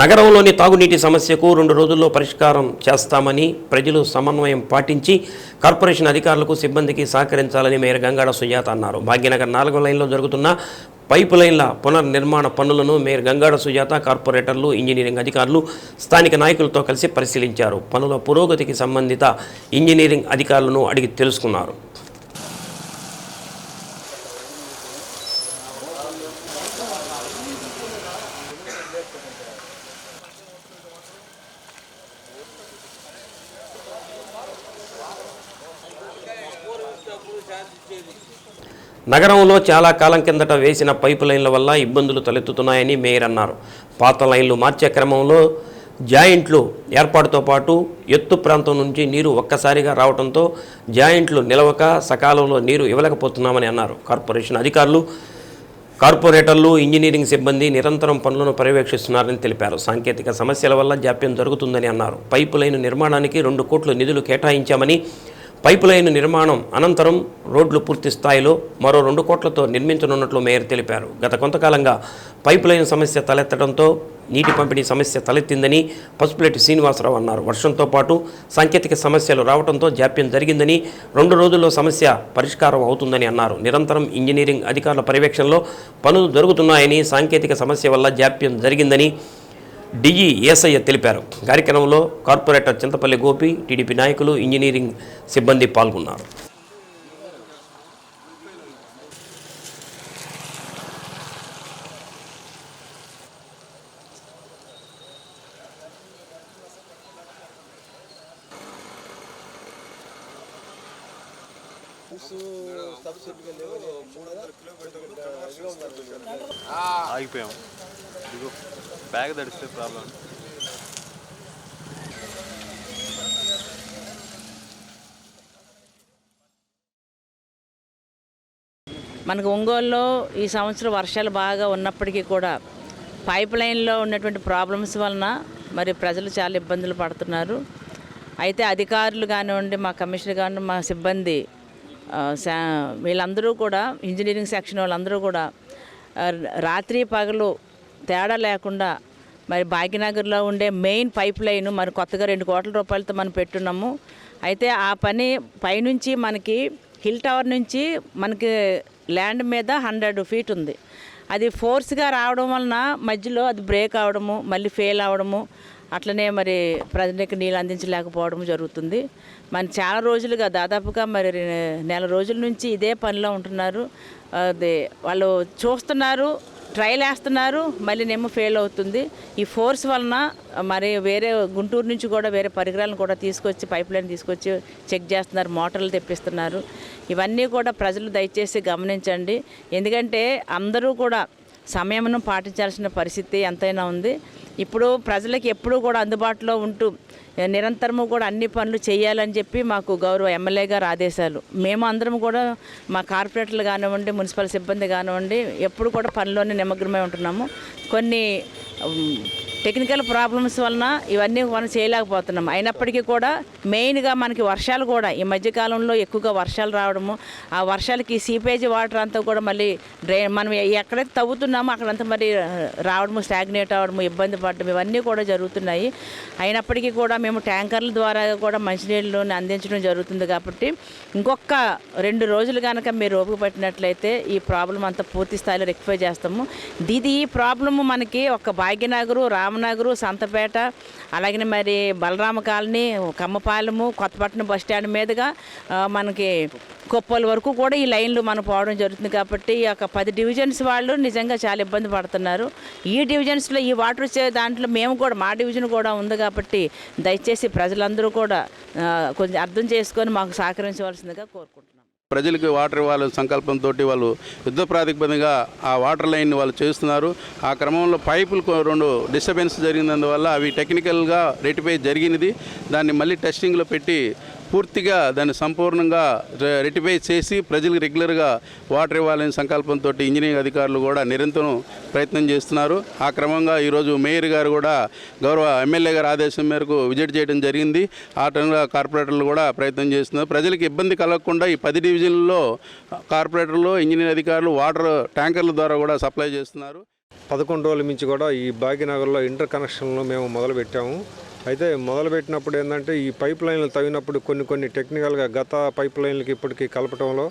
నగరంలోని తాగునీటి సమస్యకు రెండు రోజుల్లో పరిష్కారం చేస్తామని ప్రజలు సమన్వయం పాటించి కార్పొరేషన్ అధికారులకు సిబ్బందికి సహకరించాలని మేయర్ గంగాడ సుజాత అన్నారు. భాగ్యనగర్ నాలుగో లైన్లో జరుగుతున్న పైపు లైన్ల పునర్నిర్మాణ పనులను మేయర్ గంగాడ సుజాత కార్పొరేటర్లు ఇంజనీరింగ్ అధికారులు స్థానిక నాయకులతో కలిసి పరిశీలించారు. పనుల పురోగతికి సంబంధిత ఇంజనీరింగ్ అధికారులను అడిగి తెలుసుకున్నారు. నగరంలో చాలా కాలం కిందట వేసిన పైపు లైన్ల వల్ల ఇబ్బందులు తలెత్తుతున్నాయని మేయర్ అన్నారు. పాత లైన్లు మార్చే క్రమంలో జాయింట్లు ఏర్పాటుతో పాటు ఎత్తు ప్రాంతం నుంచి నీరు ఒక్కసారిగా రావడంతో జాయింట్లు నిలవక సకాలంలో నీరు ఇవ్వలేకపోతున్నామని అన్నారు. కార్పొరేషన్ అధికారులు కార్పొరేటర్లు ఇంజనీరింగ్ సిబ్బంది నిరంతరం పనులను పర్యవేక్షిస్తున్నారని తెలిపారు. సాంకేతిక సమస్యల వల్ల జాప్యం జరుగుతుందని అన్నారు. పైపు లైన్ నిర్మాణానికి రెండు కోట్లు నిధులు కేటాయించామని పైపు లైన్ నిర్మాణం అనంతరం రోడ్లు పూర్తి స్థాయిలో మరో రెండు కోట్లతో నిర్మించనున్నట్లు మేయర్ తెలిపారు. గత కొంతకాలంగా పైపులైన్ సమస్య తలెత్తడంతో నీటి పంపిణీ సమస్య తలెత్తిందని పసుపులెట్టి శ్రీనివాసరావు అన్నారు. వర్షంతో పాటు సాంకేతిక సమస్యలు రావడంతో జాప్యం జరిగిందని రెండు రోజుల్లో సమస్య పరిష్కారం అవుతుందని అన్నారు. నిరంతరం ఇంజనీరింగ్ అధికారుల పర్యవేక్షణలో పనులు జరుగుతున్నాయని సాంకేతిక సమస్య వల్ల జాప్యం జరిగిందని డిఈ ఏసయ్య తెలిపారు. కార్యక్రమంలో కార్పొరేటర్ చింతపల్లి గోపి టీడీపీ నాయకులు ఇంజనీరింగ్ సిబ్బంది పాల్గొన్నారు. ఆగిపోయాం. ఇదిగో. బ్యాగ్ తడిస్తే ప్రాబ్లం. మనకు ఒంగోలులో ఈ సంవత్సరం వర్షాలు బాగా ఉన్నప్పటికీ కూడా పైప్ లైన్లో ఉన్నటువంటి ప్రాబ్లమ్స్ వలన మరి ప్రజలు చాలా ఇబ్బందులు పడుతున్నారు. అయితే అధికారులు కానివ్వండి మా కమిషనర్ కానివ్వండి మా సిబ్బంది వీళ్ళందరూ కూడా ఇంజనీరింగ్ సెక్షన్ వాళ్ళందరూ కూడా రాత్రి పగలు తేడా లేకుండా మరి భాగ్యనగర్లో ఉండే మెయిన్ పైప్ లైన్ మరి కొత్తగా రెండు కోట్ల రూపాయలతో మనం పెట్టున్నాము. అయితే ఆ పని పైనుంచి మనకి హిల్ టవర్ నుంచి మనకి ల్యాండ్ మీద హండ్రెడ్ ఫీట్ ఉంది. అది ఫోర్స్గా రావడం వలన మధ్యలో అది బ్రేక్ అవడము మళ్ళీ ఫెయిల్ అవడము అట్లనే మరి ప్రజలకు నీళ్ళు అందించలేకపోవడం జరుగుతుంది. మన చాలా రోజులుగా దాదాపుగా మరి నెల రోజుల నుంచి ఇదే పనిలో ఉంటున్నారు. అదే వాళ్ళు చూస్తున్నారు ట్రయల్ వేస్తున్నారు మళ్ళీ నేమో ఫెయిల్ అవుతుంది. ఈ ఫోర్స్ వలన మరి వేరే గుంటూరు నుంచి కూడా వేరే పరికరాలను కూడా తీసుకొచ్చి పైప్ లైన్ తీసుకొచ్చి చెక్ చేస్తున్నారు మోటార్లు తెప్పిస్తున్నారు. ఇవన్నీ కూడా ప్రజలు దయచేసి గమనించండి. ఎందుకంటే అందరూ కూడా సమయమును పాటించాల్సిన పరిస్థితి ఎంతైనా ఉంది. ఇప్పుడు ప్రజలకు ఎప్పుడూ కూడా అందుబాటులో ఉంటూ నిరంతరము కూడా అన్ని పనులు చేయాలని చెప్పి మాకు గౌరవ ఎమ్మెల్యే గారు ఆదేశాలు. మేము అందరం కూడా మా కార్పొరేటర్లు కానివ్వండి మున్సిపల్ సిబ్బంది కానివ్వండి ఎప్పుడు కూడా పనిలోనే నిమగ్నమై ఉంటున్నాము. కొన్ని టెక్నికల్ ప్రాబ్లమ్స్ వలన ఇవన్నీ మనం చేయలేకపోతున్నాం. అయినప్పటికీ కూడా మెయిన్గా మనకి వర్షాలు కూడా ఈ మధ్యకాలంలో ఎక్కువగా వర్షాలు రావడము ఆ వర్షాలకి సీపేజ్ వాటర్ అంతా కూడా మళ్ళీ డ్రై మనం ఎక్కడైతే తవ్వుతున్నామో అక్కడంతా మరి రావడము స్టాగ్నేట్ అవ్వడము ఇబ్బంది పడడం ఇవన్నీ కూడా జరుగుతున్నాయి. అయినప్పటికీ కూడా మేము ట్యాంకర్ల ద్వారా కూడా మంచినీళ్ళు అందించడం జరుగుతుంది కాబట్టి ఇంకొక రెండు రోజులు కనుక మీరు ఓపిక పట్టినట్లయితే ఈ ప్రాబ్లం అంతా పూర్తి స్థాయిలో రెక్టిఫై చేస్తాము. ఇది ఈ ప్రాబ్లము మనకి ఒక భాగ్యనగరు రామనగరు సంతపేట అలాగే మరి Balarama colony Kammapalem Kothapatnam bus stand మీదుగా మనకి కొప్పల వరకు కూడా ఈ లైన్లు మనం పోవడం జరుగుతుంది కాబట్టి ఈ యొక్క పది డివిజన్స్ వాళ్ళు నిజంగా చాలా ఇబ్బంది పడుతున్నారు. ఈ డివిజన్స్లో ఈ వాటర్ వచ్చే దాంట్లో మేము కూడా మా డివిజన్ కూడా ఉంది కాబట్టి దయచేసి ప్రజలందరూ కూడా కొంచెం అర్థం చేసుకొని మాకు సహకరించవలసిందిగా కోరుకుంటున్నాం. ప్రజలకు వాటర్ ఇవ్వాలి సంకల్పంతో వాళ్ళు యుద్ధ ప్రాతిపదికగా ఆ వాటర్ లైన్ వాళ్ళు చేస్తున్నారు. ఆ క్రమంలో పైపులు రెండు డిస్టర్బెన్స్ జరిగినందువల్ల అవి టెక్నికల్గా రెటిఫై జరిగినది. దాన్ని మళ్ళీ టెస్టింగ్లో పెట్టి పూర్తిగా దాన్ని సంపూర్ణంగా రె- రెటిఫై చేసి ప్రజలకు రెగ్యులర్గా వాటర్ ఇవ్వాలనే సంకల్పంతో ఇంజనీరింగ్ అధికారులు కూడా నిరంతరం ప్రయత్నం చేస్తున్నారు. ఆ క్రమంగా ఈరోజు మేయర్ గారు కూడా గౌరవ ఎమ్మెల్యే గారి ఆదేశం మేరకు విజిట్ చేయడం జరిగింది. ఆ టైంలో కార్పొరేటర్లు కూడా ప్రయత్నం చేస్తున్నారు. ప్రజలకు ఇబ్బంది కలగకుండా ఈ పది డివిజన్లలో కార్పొరేటర్లు ఇంజనీర్ అధికారులు వాటర్ ట్యాంకర్ల ద్వారా కూడా సప్లై చేస్తున్నారు. పదకొండు రోజుల నుంచి కూడా ఈ భాగ్యనగర్లో ఇంటర్ కనెక్షన్లు మేము మొదలుపెట్టాము. అయితే మొదలుపెట్టినప్పుడు ఏంటంటే ఈ పైప్ లైన్లు తవ్వినప్పుడు కొన్ని కొన్ని టెక్నికల్గా గత పైప్ లైన్లకి ఇప్పటికీ కలపటంలో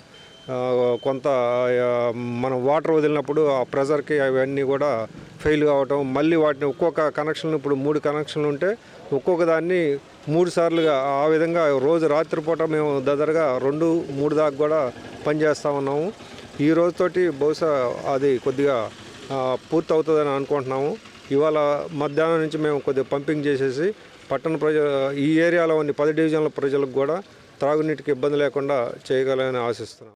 కొంత మనం వాటర్ వదిలినప్పుడు ఆ ప్రెజర్కి అవన్నీ కూడా ఫెయిల్ కావటం మళ్ళీ వాటిని ఒక్కొక్క కనెక్షన్ ఇప్పుడు మూడు కనెక్షన్లు ఉంటే ఒక్కొక్క దాన్ని మూడు సార్లుగా ఆ విధంగా రోజు రాత్రిపూట మేము దగ్గరగా రెండు మూడు దాకా కూడా పనిచేస్తూ ఉన్నాము. ఈ రోజుతోటి బహుశా అది కొద్దిగా పూర్తి అవుతుందని అనుకుంటున్నాము. ఇవాళ మధ్యాహ్నం నుంచి మేము కొద్దిగా పంపింగ్ చేసేసి పట్టణ ప్రజ ఈ ఏరియాలో ఉన్న పది డివిజన్ల ప్రజలకు కూడా త్రాగునీటికి ఇబ్బంది లేకుండా చేయగలని ఆశిస్తున్నాం.